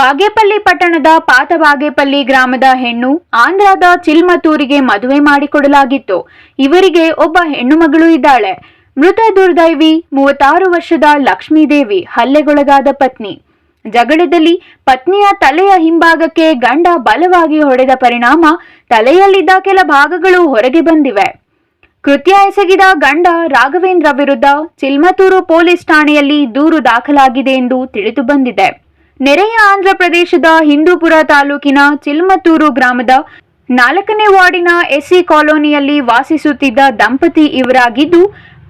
ಬಾಗೇಪಲ್ಲಿ ಪಟ್ಟಣದ ಪಾತ ಬಾಗೇಪಲ್ಲಿ ಗ್ರಾಮದ ಹೆಣ್ಣು ಆಂಧ್ರದ ಚಿಲ್ಮತೂರಿಗೆ ಮದುವೆ ಮಾಡಿಕೊಡಲಾಗಿತ್ತು. ಇವರಿಗೆ ಒಬ್ಬ ಹೆಣ್ಣು ಮಗಳು ಇದ್ದಾಳೆ. ಮೃತ ದುರ್ದೈವಿ, ಮೂವತ್ತಾರು ವರ್ಷದ ಲಕ್ಷ್ಮೀದೇವಿ, ಹಲ್ಲೆಗೊಳಗಾದ ಪತ್ನಿ. ಜಗಳದಲ್ಲಿ ಪತ್ನಿಯ ತಲೆಯ ಹಿಂಭಾಗಕ್ಕೆ ಗಂಡ ಬಲವಾಗಿ ಹೊಡೆದ ಪರಿಣಾಮ ತಲೆಯಲ್ಲಿದ್ದ ಕೆಲ ಭಾಗಗಳು ಹೊರಗೆ ಬಂದಿವೆ. ಕೃತ್ಯ ಎಸಗಿದ ಗಂಡ ರಾಘವೇಂದ್ರ ವಿರುದ್ಧ ಚಿಲ್ಮತೂರು ಪೊಲೀಸ್ ಠಾಣೆಯಲ್ಲಿ ದೂರು ದಾಖಲಾಗಿದೆ ಎಂದು ತಿಳಿದು ಬಂದಿದೆ. ನೆರೆಯ ಆಂಧ್ರ ಪ್ರದೇಶದ ಹಿಂದೂಪುರ ತಾಲೂಕಿನ ಚಿಲ್ಮತ್ತೂರು ಗ್ರಾಮದ ನಾಲ್ಕನೇ ವಾರ್ಡಿನ ಎಸ್ಸಿ ಕಾಲೋನಿಯಲ್ಲಿ ವಾಸಿಸುತ್ತಿದ್ದ ದಂಪತಿ ಇವರಾಗಿದ್ದು,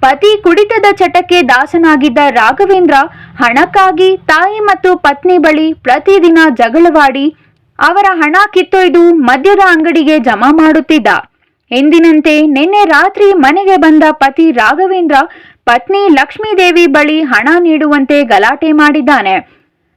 ಪತಿ ಕುಡಿತದ ಚಟಕ್ಕೆ ದಾಸನಾಗಿದ್ದ ರಾಘವೇಂದ್ರ ಹಣಕ್ಕಾಗಿ ತಾಯಿ ಮತ್ತು ಪತ್ನಿ ಬಳಿ ಪ್ರತಿದಿನ ಜಗಳವಾಡಿ ಅವರ ಹಣ ಕಿತ್ತೊಯ್ದು ಮದ್ಯದ ಅಂಗಡಿಗೆ ಜಮಾ ಮಾಡುತ್ತಿದ್ದ. ಎಂದಿನಂತೆ ನಿನ್ನೆ ರಾತ್ರಿ ಮನೆಗೆ ಬಂದ ಪತಿ ರಾಘವೇಂದ್ರ ಪತ್ನಿ ಲಕ್ಷ್ಮೀದೇವಿ ಬಳಿ ಹಣ ನೀಡುವಂತೆ ಗಲಾಟೆ ಮಾಡಿದ್ದಾನೆ.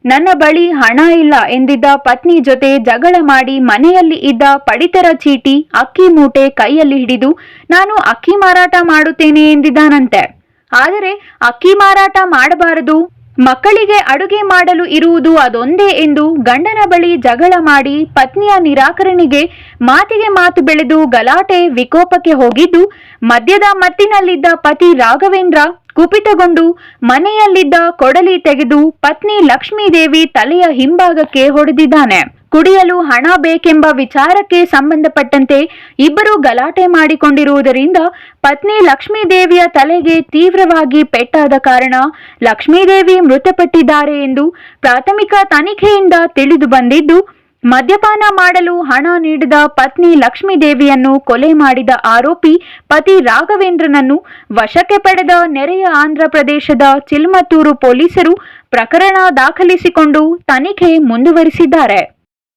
ನನ್ನ ಬಳಿ ಹಣ ಇಲ್ಲ ಎಂದಿದ್ದ ಪತ್ನಿ ಜೊತೆ ಜಗಳ ಮಾಡಿ ಮನೆಯಲ್ಲಿ ಇದ್ದ ಪಡಿತರ ಚೀಟಿ ಅಕ್ಕಿ ಮೂಟೆ ಕೈಯಲ್ಲಿ ಹಿಡಿದು ನಾನು ಅಕ್ಕಿ ಮಾರಾಟ ಮಾಡುತ್ತೇನೆ ಎಂದಿದ್ದಾನಂತೆ. ಆದರೆ ಅಕ್ಕಿ ಮಾರಾಟ ಮಾಡಬಾರದು. ಮಕ್ಕಳಿಗೆ ಅಡುಗೆ ಮಾಡಲು ಇರುವುದು ಅದೊಂದೇ ಎಂದು ಗಂಡನ ಬಳಿ ಜಗಳ ಮಾಡಿ ಪತ್ನಿಯ ನಿರಾಕರಣೆಗೆ ಮಾತಿಗೆ ಮಾತು ಬೆಳೆದು ಗಲಾಟೆ ವಿಕೋಪಕ್ಕೆ ಹೋಗಿದ್ದು ಮದ್ಯದ ಮತ್ತಿನಲ್ಲಿದ್ದ ಪತಿ ರಾಘವೇಂದ್ರ ಕುಪಿತಗೊಂಡು ಮನೆಯಲ್ಲಿದ್ದ ಕೊಡಲಿ ತೆಗೆದು ಪತ್ನಿ ಲಕ್ಷ್ಮೀದೇವಿ ತಲೆಯ ಹಿಂಭಾಗಕ್ಕೆ ಹೊಡೆದಿದ್ದಾನೆ. ಕುಡಿಯಲು ಹಣ ಬೇಕೆಂಬ ವಿಚಾರಕ್ಕೆ ಸಂಬಂಧಪಟ್ಟಂತೆ ಇಬ್ಬರು ಗಲಾಟೆ ಮಾಡಿಕೊಂಡಿರುವುದರಿಂದ ಪತ್ನಿ ಲಕ್ಷ್ಮೀದೇವಿಯ ತಲೆಗೆ ತೀವ್ರವಾಗಿ ಪೆಟ್ಟಾದ ಕಾರಣ ಲಕ್ಷ್ಮೀದೇವಿ ಮೃತಪಟ್ಟಿದ್ದಾರೆ ಎಂದು ಪ್ರಾಥಮಿಕ ತನಿಖೆಯಿಂದ ತಿಳಿದು ಬಂದಿದ್ದು ಮದ್ಯಪಾನ ಮಾಡಲು ಹಣ ನೀಡಿದ ಪತ್ನಿ ಲಕ್ಷ್ಮೀದೇವಿಯನ್ನು ಕೊಲೆ ಮಾಡಿದ ಆರೋಪಿ ಪತಿ ರಾಘವೇಂದ್ರನನ್ನು ವಶಕ್ಕೆ ಪಡೆದ ನೆರೆಯ ಆಂಧ್ರಪ್ರದೇಶದ ಚಿಲ್ಮತ್ತೂರು ಪೊಲೀಸರು ಪ್ರಕರಣ ದಾಖಲಿಸಿಕೊಂಡು ತನಿಖೆ ಮುಂದುವರಿಸಿದ್ದಾರೆ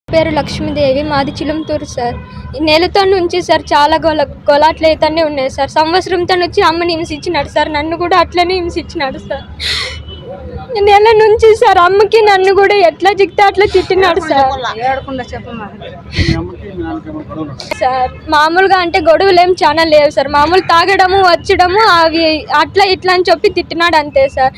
పేరు లక్ష్మీదేవి మాది చిలంతూరు సార్ నెలతో నుంచి సార్ చాలా గొల గొలాట్లయితేనే ఉన్నాయి సార్ సంవత్సరంతో వచ్చి అమ్మని హింసించినాడు సార్ నన్ను కూడా అట్లనే హింసించినాడు సార్ నెల నుంచి సార్ అమ్మకి నన్ను కూడా ఎట్లా జిక్తే అట్లా తిట్టినాడు సార్. సార్ మామూలుగా అంటే గొడవలు ఏం చాలా లేవు సార్. మామూలు తాగడము వచ్చడము అవి అట్లా ఇట్లా అని చెప్పి తిట్టినాడు అంతే సార్.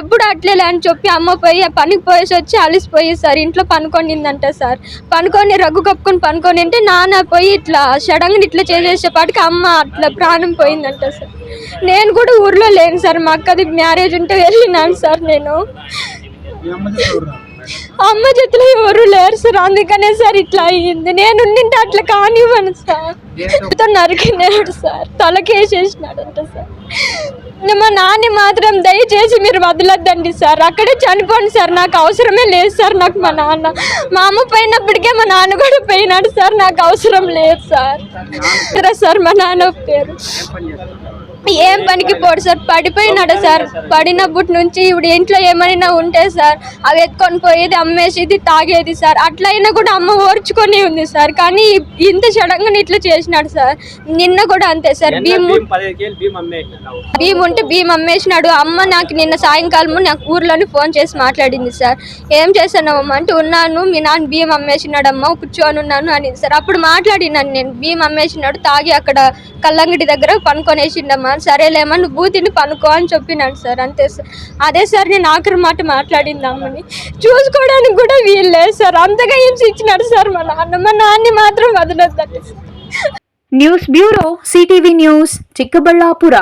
ఎప్పుడు అట్లేలే అని చెప్పి అమ్మ పోయి పనికి పోయేసి వచ్చి అలిసిపోయి సార్ ఇంట్లో పనుకొనిందంట సార్. పనుకొని రగ్గు కప్పుకొని పనుకొని అంటే నాన్న పోయి ఇట్లా సడన్గా ఇట్లా చేసేసేపాటికి అమ్మ అట్లా ప్రాణం పోయిందంట సార్. నేను కూడా ఊర్లో లేను సార్. మా అక్కది మ్యారేజ్ ఉంటే వెళ్ళినాను సార్ నేను. అమ్మ చేతిలో ఎవరు లేరు సార్. అందుకనే సార్ ఇట్లా అయ్యింది. నేను ఉండింటే అట్లా కానివ్వను సార్. నరికినాడు సార్. తలకేసేసినాడు అంట సార్ మా నాన్న మాత్రం దయచేసి మీరు వదలొద్దండి సార్. అక్కడే చనిపోండి సార్. నాకు అవసరమే లేదు సార్ నాకు మా నాన్న. మా అమ్మ పోయినప్పటికే మా నాన్న కూడా పోయినాడు సార్. నాకు అవసరం లేదు సార్. సార్ మా నాన్న పేరు. ఏం పనికి పోడు సార్? పడిపోయినాడు సార్. పడినప్పటి నుంచి ఇప్పుడు ఇంట్లో ఏమైనా ఉంటే సార్ అవి ఎత్తుకొని పోయేది అమ్మేసి ఇది తాగేది సార్. అట్లయినా కూడా అమ్మ ఓర్చుకొని ఉంది సార్. కానీ ఇంత సడన్గా ఇట్లా చేసినాడు సార్. నిన్న కూడా అంతే సార్. భీమ్ భీమ్ ఉంటే భీమ్ అమ్మేసినాడు. అమ్మ నాకు నిన్న సాయంకాలము నాకు ఊర్లోని ఫోన్ చేసి మాట్లాడింది సార్. ఏం చేశానమ్మా అంటే ఉన్నాను మీ నాన్న భీమ్ అమ్మేసినాడు అమ్మ కూర్చొని ఉన్నాను అని సార్. అప్పుడు మాట్లాడినాను నేను. భీమ్ అమ్మేసినాడు తాగి అక్కడ కల్లంగడి దగ్గర పనుకొనేసిండమ్మా. అమ్మా సరేలేమ్మా నువ్వు తిని పనుకో అని చెప్పినాను సార్. అంతే సార్. అదే సార్ నేను ఆఖరి మాట మాట్లాడింది అమ్మని. చూసుకోవడానికి కూడా వీల్లేదు సార్. అంతగా ఏం ఇచ్చినాడు సార్ మా నాన్న. మా నాన్ని మాత్రం వదలొద్దండి news bureau CTV news Chikkaballapura.